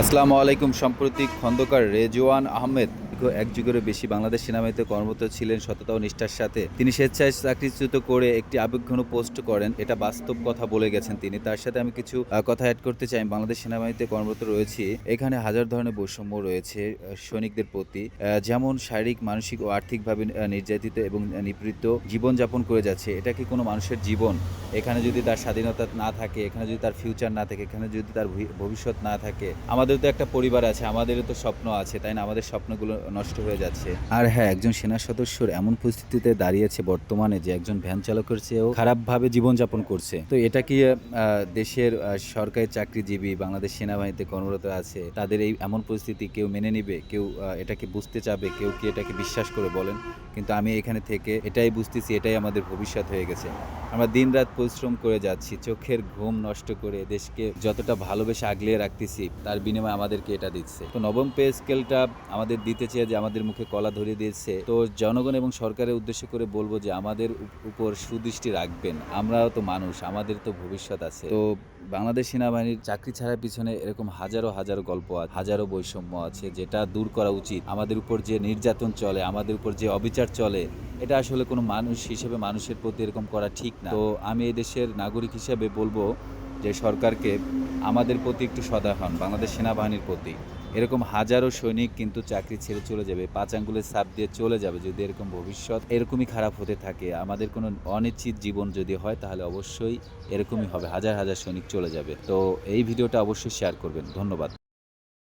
আসসালামু আলাইকুম সম্প্রতি খন্দকার রেজওয়ান আহমেদ। দীর্ঘ এক যুগেরও বেশি বাংলাদেশ সেনাবাহিনীতে কর্মরত ছিলেন সততা ও নিষ্ঠার সাথে। তিনি স্বেচ্ছায় চাকরিচ্যুত করে একটি আবেগঘন পোস্ট করেন, এটা বাস্তব কথা বলে গেছেন তিনি। তার সাথে আমি কিছু কথা অ্যাড করতে চাই। বাংলাদেশ সেনাবাহিনীতে কর্মরত রয়েছি। এখানে হাজার ধরনের বৈষম্য রয়েছে সৈনিকদের প্রতি। যেমন শারীরিক, মানসিক ও আর্থিকভাবে নির্যাতিত এবং নিপীড়িত জীবনযাপন করে যাচ্ছে। এটা কি কোনো মানুষের জীবন? এখানে যদি তার স্বাধীনতা না থাকে, এখানে যদি তার ফিউচার না থাকে, এখানে যদি তার ভবিষ্যৎ না থাকে। আমাদের তো একটা পরিবার আছে, আমাদেরও তো স্বপ্ন আছে, তাই না? আমাদের স্বপ্নগুলো নষ্ট হয়ে যাচ্ছে। আর হ্যাঁ একজন সেনা সদস্যর এমন পরিস্থিতিতে দাঁড়িয়েছে বর্তমানে যে একজন ভ্যান চালকের চেয়েও খারাপভাবে জীবনযাপন করছে। তো এটা কি দেশের সরকারি চাকরিজীবী, বাংলাদেশ সেনাবাহিনীতে কর্মরত আছে, তাদের এই এমন পরিস্থিতি কেউ মেনে নিবে? কেউ এটাকে বুঝতে চাবে? কেউ কি এটাকে বিশ্বাস করে বলেন? কিন্তু আমি এখানে থেকে এটাই বুঝতেছি, এটাই আমাদের ভবিষ্যৎ হয়ে গেছে। আমরা দিনরাত পরিশ্রম করে যাচ্ছি, চোখের ঘুম নষ্ট করে দেশকে যতটা ভালোবেসে আগলিয়ে রাখতেছি, তার বিনিময়ে আমাদেরকে এটা দিচ্ছে। তো নবম পে স্কেলটা আমাদের দিতে যে আমাদের মুখে কলা ধরিয়ে দিয়েছে, তো জনগণ এবং সরকারের উদ্দেশ্য করে বলব যে, আমাদের উপর সুদৃষ্টি রাখবেন। আমরাও তো মানুষ, আমাদের তো ভবিষ্যৎ আছে। তো বাংলাদেশ সেনাবাহিনীর চাকরি ছাড়ার পিছনে এরকম হাজারো হাজারো গল্প আছে, হাজারো বৈষম্য আছে, যেটা দূর করা উচিত। আমাদের উপর যে নির্যাতন চলে, আমাদের উপর যে অবিচার চলে, এটা আসলে কোনো মানুষ হিসেবে মানুষের প্রতি এরকম করা ঠিক না। তো আমি এই দেশের নাগরিক হিসেবে বলব যে সরকারকে আমাদের প্রতি একটু সদা হন, বাংলাদেশ সেনাবাহিনীর প্রতি। এরকম হাজারো সৈনিক কিন্তু চাকরি ছেড়ে চলে যাবে, পাঁচ আঙ্গুলের সাপ দিয়ে চলে যাবে যদি এরকম ভবিষ্যৎ এরকমই খারাপ হতে থাকে। আমাদের কোনো অনিশ্চিত জীবন যদি হয় তাহলে অবশ্যই এরকমই হবে, হাজার হাজার সৈনিক চলে যাবে। তো এই ভিডিওটা অবশ্যই শেয়ার করবেন। ধন্যবাদ।